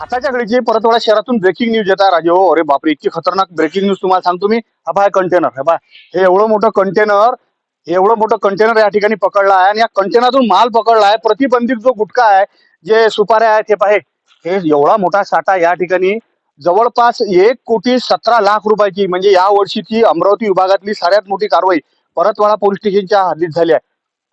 आताच्या घडीची परतवाडा शहरातून breaking news येत आहे. राजे हो अरे बापरे इतकी खतरनाक ब्रेकिंग न्यूज तुम्हाला सांगतो मी. हा पाय कंटेनर हे पाय हे एवढं मोठं कंटेनर हे एवढं मोठं कंटेनर या ठिकाणी पकडला आहे आणि या कंटेनरतून माल पकडला आहे. प्रतिबंधित जो गुटखा आहे जे सुपाऱ्या आहेत ते पाहे हे एवढा मोठा साठा या ठिकाणी. जवळपास एक कोटी सतरा लाख रुपयाची म्हणजे या वर्षीची अमरावती विभागातली सगळ्यात मोठी कारवाई परतवाडा पोलीस स्टेशनच्या हद्दीत झाली आहे.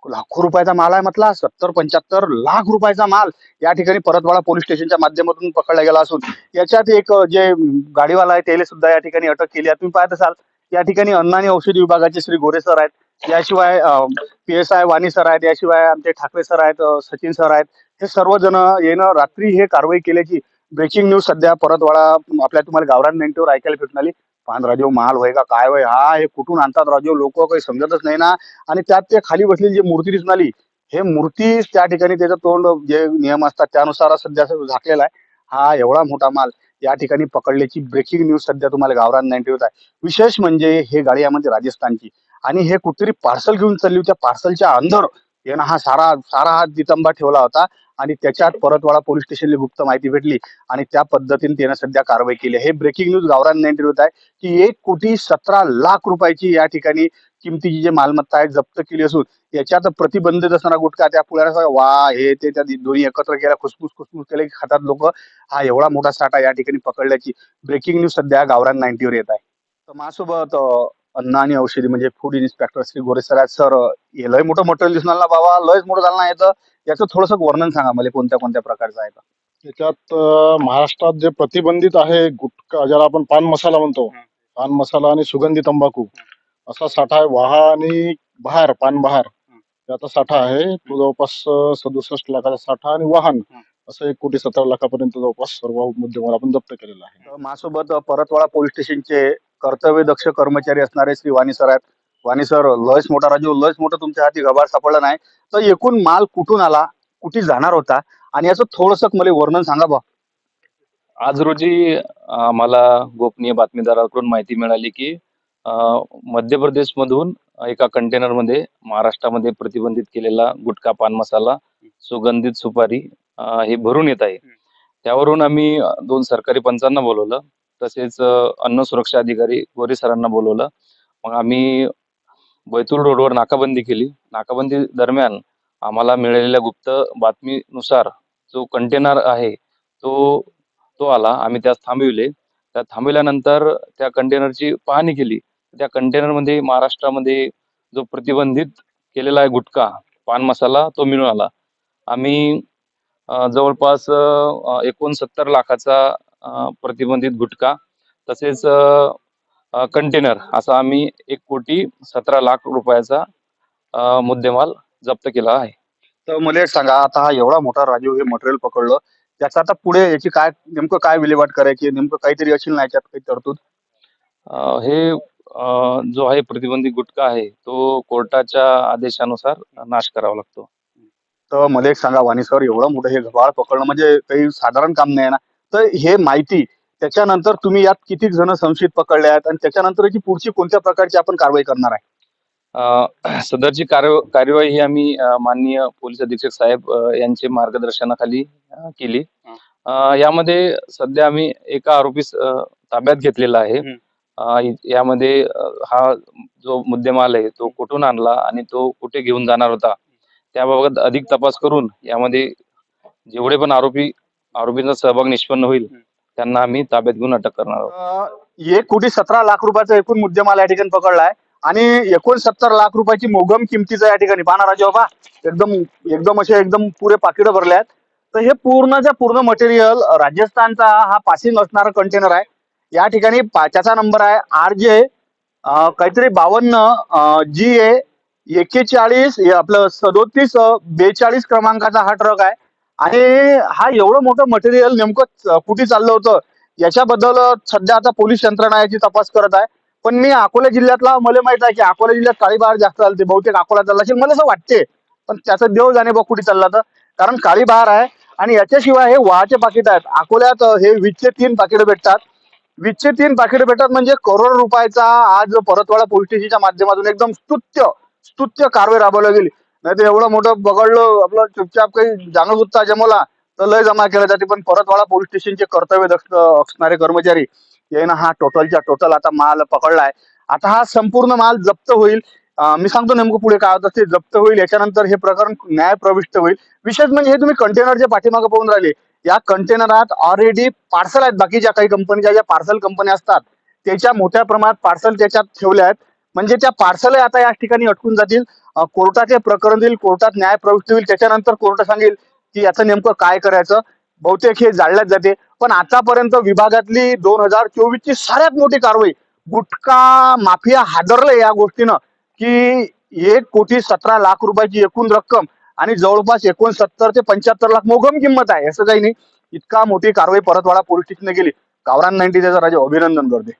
लाखो रुपयाचा माल आहे म्हटला सत्तर पंच्याहत्तर लाख रुपयाचा माल या ठिकाणी परतवाडा पोलीस स्टेशनच्या माध्यमातून पकडला गेला असून याच्यात एक जे गाडीवाला आहे त्याला सुद्धा या ठिकाणी अटक केली आहे. तुम्ही पाहत असाल या ठिकाणी अन्न आणि औषधी विभागाचे श्री गोरे सर आहेत. याशिवाय P S I Wani sir आहेत. याशिवाय आमचे ठाकरे सर आहेत सचिन सर आहेत. हे सर्वजण येणं रात्री हे कारवाई केल्याची ब्रेकिंग न्यूज सध्या परतवाडा आपल्या तुम्हाला गावरान नेंटीवर ऐकायला भेटून आली. पान राजीव माल होय का काय होय हा हे कुठून आणतात राजीव लोक काही समजतच नाही ना. आणि त्यात ते खाली बसलेली जी मूर्ती दिसून आली हे मूर्ती त्या ठिकाणी त्याचं तोंड जे नियम असतात त्यानुसार सध्या झाकलेला आहे. हा एवढा मोठा माल या ठिकाणी पकडल्याची ब्रेकिंग न्यूज सध्या तुम्हाला गावरान नाईन्टी होत आहे. विशेष म्हणजे हे गाडी यामध्ये राजस्थानची. आणि हे कुठतरी पार्सल घेऊन चालली होती. पार्सलच्या अंदर यानं हा सारा सारा हा दितंबा ठेवला होता. आणि त्याच्यात परतवाडा पोलीस स्टेशनला गुप्त माहिती भेटली आणि त्या पद्धतीने त्यानं सध्या कारवाई केली हे ब्रेकिंग न्यूज गावरान नाईन्टी होत आहे की एक कोटी सतरा लाख रुपयाची या ठिकाणी किमतीची जी मालमत्ता आहे जप्त केली असून याच्यात प्रतिबंधित असणारा गुटखा त्या पुढे वा हे ते त्या दोन्ही एकत्र केल्या खुसफुस खुसफुस केले की खातात लोक. हा एवढा मोठा साठा या ठिकाणी पकडल्याची ब्रेकिंग न्यूज सध्या गावरान नाईन्टीवर येत आहे. तर माझ्यासोबत अन्न आणि औषधी म्हणजे food inspector Shri Gore sir हे लय मोठं मटेरियल दिसणार ना बाबा लयच मोठं झालं ना याचं याचं थोडंसं वर्णन सांगा मला कोणत्या कोणत्या प्रकारचं आहे तर. त्याच्यात महाराष्ट्रात जे प्रतिबंधित आहे गुटखा ज्याला आपण पान मसाला म्हणतो. पान मसाला आणि सुगंधी तंबाखू असा साठा आहे वाहा आणि बहार पान बहार. याचा साठा आहे तो जवळपास सदुसष्ट लाखाचा साठा आणि वाहन. असं एक कोटी सतरा लाखापर्यंत जवळपास सर्व मुद्देमाल आपण जप्त केलेला आहे तर माझ्यासोबत परतवाडा पोलीस स्टेशनचे कर्तव्य दक्ष कर्मचारी असणारे श्री वाणी सर आहेत. वाणी सर लयच मोठा राजू लयच मोठं तुमच्या हाती गबाळ सापडला नाही. तर एकूण माल कुठून आला कुठे जाणार होता? आणि याचं थोडंसं मला वर्णन सांगा बा आज रोजी आम्हाला गोपनीय बातमीदाराकडून माहिती मिळाली की मध्य प्रदेशमधून एका कंटेनरमध्ये महाराष्ट्रामध्ये प्रतिबंधित केलेला गुटखा पान मसाला सुगंधित सुपारी हे भरून येत आहे. त्यावरून आम्ही दोन सरकारी पंचांना बोलवलं. तसेच अन्न सुरक्षा अधिकारी गोरे सरांना बोलवलं. मग आम्ही बैतूल रोडवर नाकाबंदी केली. नाकाबंदी दरम्यान आम्हाला मिळालेल्या गुप्त बातमीनुसार जो कंटेनर आहे तो तो आला. आम्ही त्यास थांबविले. त्या थांबविल्यानंतर त्या कंटेनरची पाहणी केली. त्या कंटेनरमध्ये महाराष्ट्रामध्ये जो प्रतिबंधित केलेला आहे गुटखा पान मसाला तो मिळून आला. आम्ही जवळपास एकोणसत्तर लाखाचा प्रतिबंधित गुटखा तसेच कंटेनर असा आम्ही एक कोटी सतरा लाख रुपयाचा मुद्देमाल जप्त केला आहे. तर मला एक सांगा आता हा एवढा मोठा राजू हे मटेरियल पकडलं त्याचं आता पुढे याची काय नेमकं काय विल्हेवाट करायची नेमकं काहीतरी असेल ना याच्यात काही तरतूद? हे अ, जो आहे प्रतिबंधित गुटखा आहे तो कोर्टाच्या आदेशानुसार नाश करावा लागतो. तर मला एक सांगा वाणी सर एवढं मोठं हे गबाळ पकडणं म्हणजे काही साधारण काम नाही ना? तर हे माहिती त्याच्यानंतर तुम्ही यात किती जण संशयित पकडले आहेत आणि त्याच्यानंतर याची पुढची कोणत्या प्रकारची आपण कारवाई करणार आहे अ, सदरची कार्य कार्यवाही ही आम्ही अ, माननीय पोलीस अधीक्षक साहेब अ, यांचे मार्गदर्शनाखाली अ, केली. अ, यामध्ये सध्या आम्ही एका आरोपीस अ, ताब्यात घेतलेला आहे. अ, इ- यामध्ये अ, हा जो मुद्देमाल आहे तो कुठून आणला आणि तो कुठे घेऊन जाणार होता त्याबाबत अधिक तपास करून यामध्ये जेवढे पण आरोपी आरोपींचा सहभाग निष्पन्न होईल त्यांना आम्ही ताब्यात घेऊन अटक करणार आहोत. एक कोटी सतरा लाख रुपयाचा एकूण मुद्देमाल या ठिकाणी पकडलाय. आणि एकोणसत्तर लाख रुपयाची मोगम किमतीचं या ठिकाणी. पाहणार बाबा एकदम एकदम असे एकदम पुरे पाकिटं भरले आहेत. तर हे पूर्णच्या पूर्ण मटेरियल राजस्थानचा हा पासिंग असणारा कंटेनर आहे. या ठिकाणी पाच्याचा नंबर आहे. आर जे काहीतरी बावन्न जी ए एक्केचाळीस आपलं सदोतीस बेचाळीस क्रमांकाचा हा ट्रक आहे. आणि हा एवढं मोठं मटेरियल नेमकं कुठे चाललं होतं? याच्याबद्दल सध्या आता पोलीस यंत्रणा याची तपास करत आहे. पण मी अकोला जिल्ह्यातला मला माहीत आहे की अकोला जिल्ह्यात काळीबार जास्त चालते बहुतेक अकोला चालला असेल मला असं वाटते. पण त्याचं देव जाणे बघ कुठे चालला तर कारण काळीबहार आहे आणि याच्याशिवाय हे वाहाचे पाकिट आहेत. अकोल्यात हे वीजचे तीन पाकिटं भेटतात. वीजचे तीन पाकिटं भेटतात म्हणजे करोड रुपयाचा आज परतवाडा पोलीस स्टेशनच्या माध्यमातून एकदम स्तुत्य स्तुत्य कारवाई राबवली गेली. नाही तर एवढं मोठं बघडलं आपलं चुपचाप काही जाणं गुत्ता जमवला तर लय जमा केलं. जाते पण परतवाडा पोलीस स्टेशनचे कर्तव्य दक्ष असणारे कर्मचारी यानं हा टोटलच्या टोटल आता माल पकडलाय. आता हा संपूर्ण माल जप्त होईल. मी सांगतो नेमकं पुढे काय होतं ते जप्त होईल. याच्यानंतर हे प्रकरण न्याय प्रविष्ट होईल. विशेष म्हणजे हे तुम्ही कंटेनरच्या पाठीमागे पाहून राहिले. या कंटेनरात ऑलरेडी पार्सल आहेत. बाकीच्या काही कंपनीच्या ज्या पार्सल कंपन्या असतात त्याच्या मोठ्या प्रमाणात पार्सल त्याच्यात ठेवल्या आहेत. म्हणजे त्या पार्सल आता या ठिकाणी अटकून जातील. कोर्टाचे प्रकरण देईल कोर्टात न्याय प्रवृत्ती होईल. त्याच्यानंतर कोर्ट सांगेल की याचं नेमकं काय करायचं. बहुतेक हे जाळल्यात जाते. पण आतापर्यंत विभागातली दोन हजार चोवीस ची सगळ्यात मोठी कारवाई गुटखा माफिया हादरले या गोष्टीनं की एक कोटी सतरा लाख रुपयाची एकूण रक्कम आणि जवळपास एकोणसत्तर ते पंच्याहत्तर लाख मोघम किंमत आहे. असं काही नाही. इतका मोठी कारवाई परतवाडा पोलीस स्टेशनने केली. कावरान नाईन्टी त्याचा राजा अभिनंदन करते.